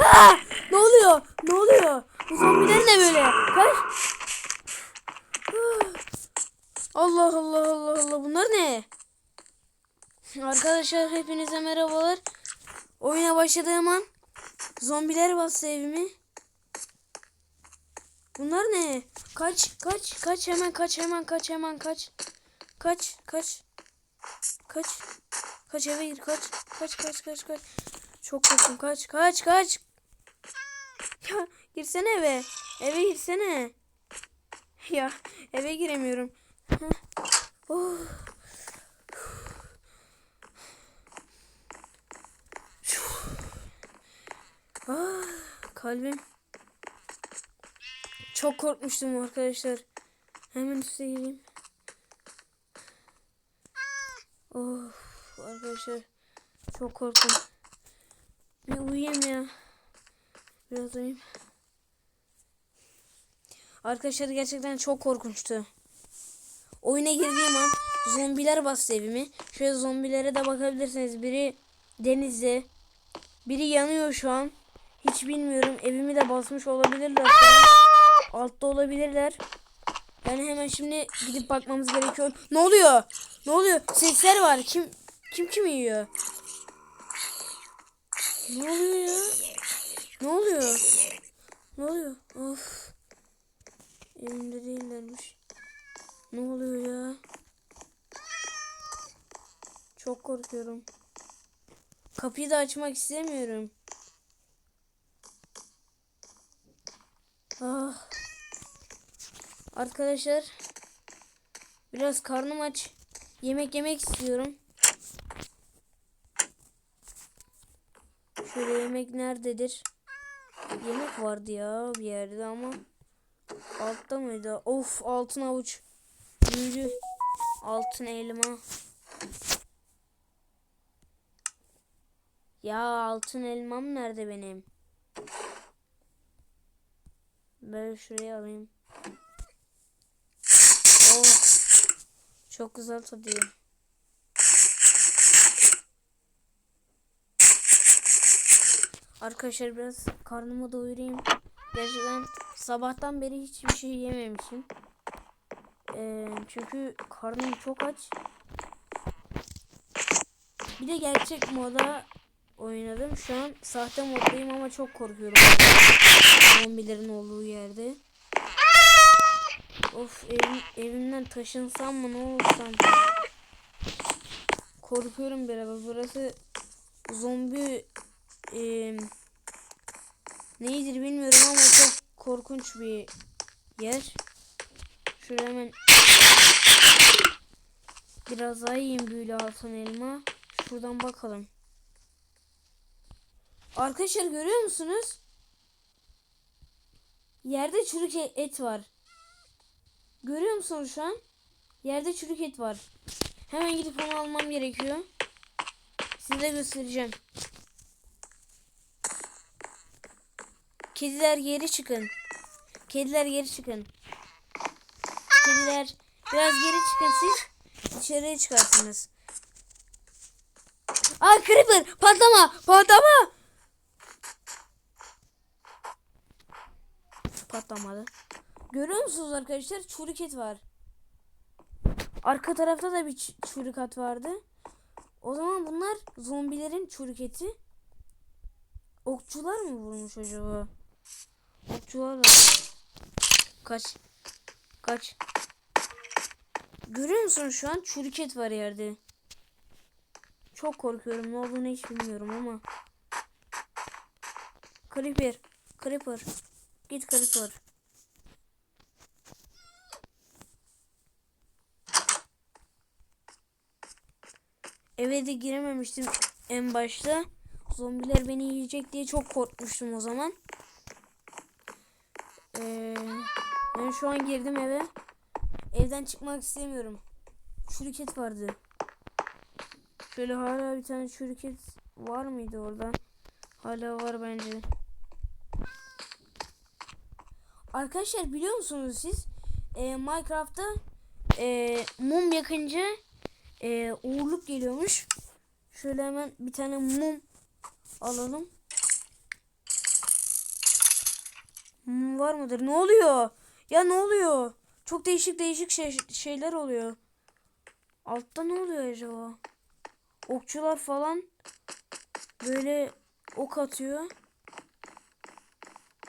Aa! Ne oluyor? Ne oluyor? Bu zombiler ne böyle? Kaç. Ah! Allah Allah Allah Allah bunlar ne? Arkadaşlar hepinize merhabalar. Oyuna başladığım an zombiler bastı evimi. Bunlar ne? Kaç kaç kaç hemen kaç hemen kaç hemen kaç. Kaç kaç. Kaç. Kaç eve gir kaç. Kaç kaç kaç kaç. Çok korktum kaç kaç kaç. Ya girsene eve. Eve girsene. Ya eve giremiyorum. Oh. Ah, kalbim. Çok korkmuştum arkadaşlar. Hemen üste gireyim. Of arkadaşlar. Çok korktum. Bir uyuyayım ya. Biraz uyuyayım. Arkadaşlar gerçekten çok korkunçtu. Oyuna girdiğim an zombiler bastı evimi. Şöyle zombilere de bakabilirsiniz. Biri denizde. Biri yanıyor şu an. Hiç bilmiyorum. Evimi de basmış olabilirler. Altta olabilirler. Yani hemen şimdi gidip bakmamız gerekiyor. Ne oluyor? Ne oluyor? Sesler var. Kim kim kim yiyor? Ne oluyor ya? Ne oluyor? Ne oluyor? Of. Evimde değillermiş. Ne oluyor ya? Çok korkuyorum. Kapıyı da açmak istemiyorum. Ah. Arkadaşlar biraz karnım aç. Yemek yemek istiyorum. Şöyle yemek nerededir? Yemek vardı ya bir yerde ama altta mıydı? Of altın avuç. Büyülü altın elma. Ya altın elmam nerede benim? Böyle şuraya alayım. Oh. Çok güzel tadıyor. Arkadaşlar biraz karnımı doyurayım. Gerçekten sabahtan beri hiçbir şey yememişim. Ee, çünkü karnım çok aç. Bir de gerçek moda oynadım. Şu an sahte moddayım ama çok korkuyorum. Zombilerin olduğu yerde. Of evim, evimden taşınsam mı ne olsam. Korkuyorum biraz. Burası zombi e, neydir bilmiyorum ama çok korkunç bir yer. Şöyle hemen biraz daha yiyeyim büyülü altın elma. Şuradan bakalım. Arkadaşlar görüyor musunuz? Yerde çürük e- et var. Görüyor musunuz şu an? Yerde çürük et var. Hemen gidip onu almam gerekiyor. Size göstereceğim. Kediler geri çıkın. Kediler geri çıkın. Kediler biraz geri çıkın siz. İçeriye çıkarsınız. Aa creeper patlama patlama. Patlamadı. Görüyor musunuz arkadaşlar? Çürük et var. Arka tarafta da bir ç- çürük at vardı. O zaman bunlar zombilerin çürük eti. Okçular mı vurmuş acaba? Okçular. Kaç. Kaç. Görüyor musun şu an çürük et var yerde. Çok korkuyorum. Ne olduğunu hiç bilmiyorum ama. Creeper. Creeper. Git Creeper. Eve de girememiştim en başta. Zombiler beni yiyecek diye çok korkmuştum o zaman. Ee, ben şu an girdim eve. Evden çıkmak istemiyorum. Çürük et vardı. Şöyle hala bir tane çürük et var mıydı orada? Hala var bence. Arkadaşlar biliyor musunuz siz? Ee, Minecraft'ta e, mum yakınca e, uğurluk geliyormuş. Şöyle hemen bir tane mum alalım. Hmm, var mıdır? Ne oluyor? Ya ne oluyor? Çok değişik değişik şey, şeyler oluyor. Altta ne oluyor acaba? Okçular falan böyle ok atıyor.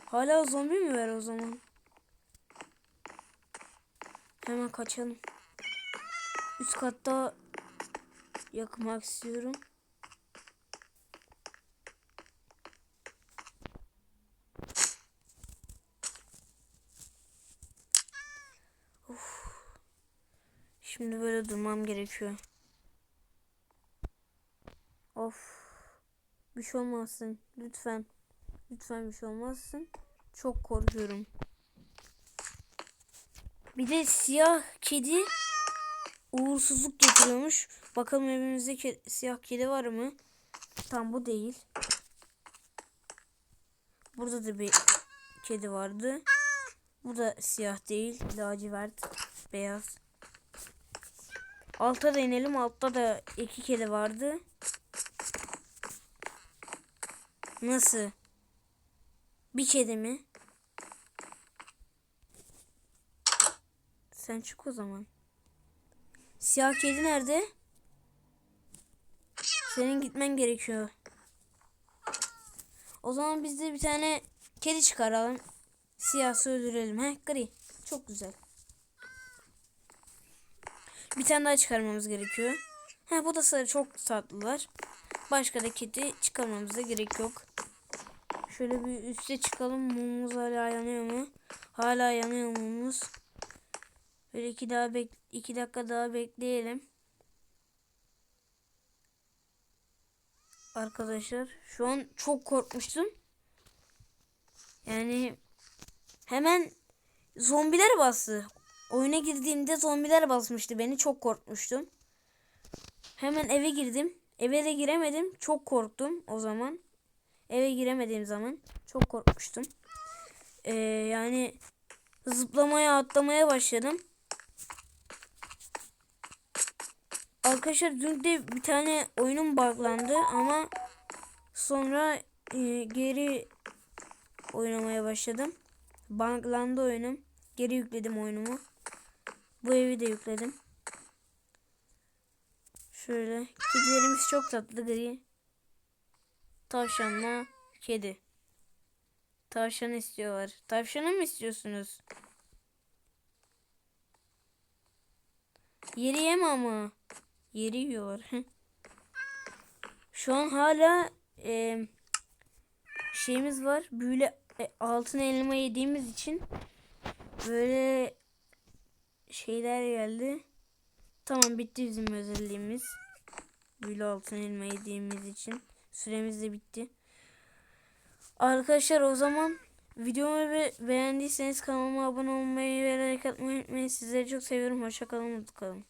Hala zombi mi var o zaman? Hemen kaçalım. Üst katta yakmak istiyorum. Şimdi böyle durmam gerekiyor. Of. Bir şey olmasın. Lütfen. Lütfen bir şey olmasın. Çok korkuyorum. Bir de siyah kedi uğursuzluk getiriyormuş. Bakalım evimizde ke- siyah kedi var mı? Tam bu değil. Burada da bir kedi vardı. Bu da siyah değil. Lacivert. Beyaz. Alta da inelim. Altta da iki kedi vardı. Nasıl? Bir kedi mi? Sen çık o zaman. Siyah kedi nerede? Senin gitmen gerekiyor. O zaman biz de bir tane kedi çıkaralım. Siyahsı öldürelim. He gri. Çok güzel. Bir tane daha çıkarmamız gerekiyor. He bu da sarı çok tatlılar. Başka da kedi çıkarmamıza gerek yok. Şöyle bir üste çıkalım. Mumumuz hala yanıyor mu? Hala yanıyor mumumuz. Böyle iki daha bek iki dakika daha bekleyelim. Arkadaşlar şu an çok korkmuştum. Yani hemen zombiler bastı. Oyuna girdiğimde zombiler basmıştı beni. Çok korkmuştum. Hemen eve girdim. Eve de giremedim. Çok korktum o zaman. Eve giremediğim zaman çok korkmuştum. Ee, yani zıplamaya atlamaya başladım. Arkadaşlar dün de bir tane oyunum buglandı ama sonra e, geri oynamaya başladım. Buglandı oyunum. Geri yükledim oyunumu. Bu evi de yükledim. Şöyle. Kedilerimiz çok tatlı gri. Tavşanla kedi. Tavşan istiyorlar. Tavşanı mı istiyorsunuz? Yeri ama. Yeri. Şu an hala e, şeyimiz var. Büyülü e, altın elma yediğimiz için böyle şeyler geldi. Tamam bitti bizim özelliğimiz. Büyülü altın elma yediğimiz için. Süremiz de bitti. Arkadaşlar o zaman videomu be beğendiyseniz kanalıma abone olmayı ve like atmayı unutmayın. Sizleri çok seviyorum. Hoşçakalın. Mutlu kalın.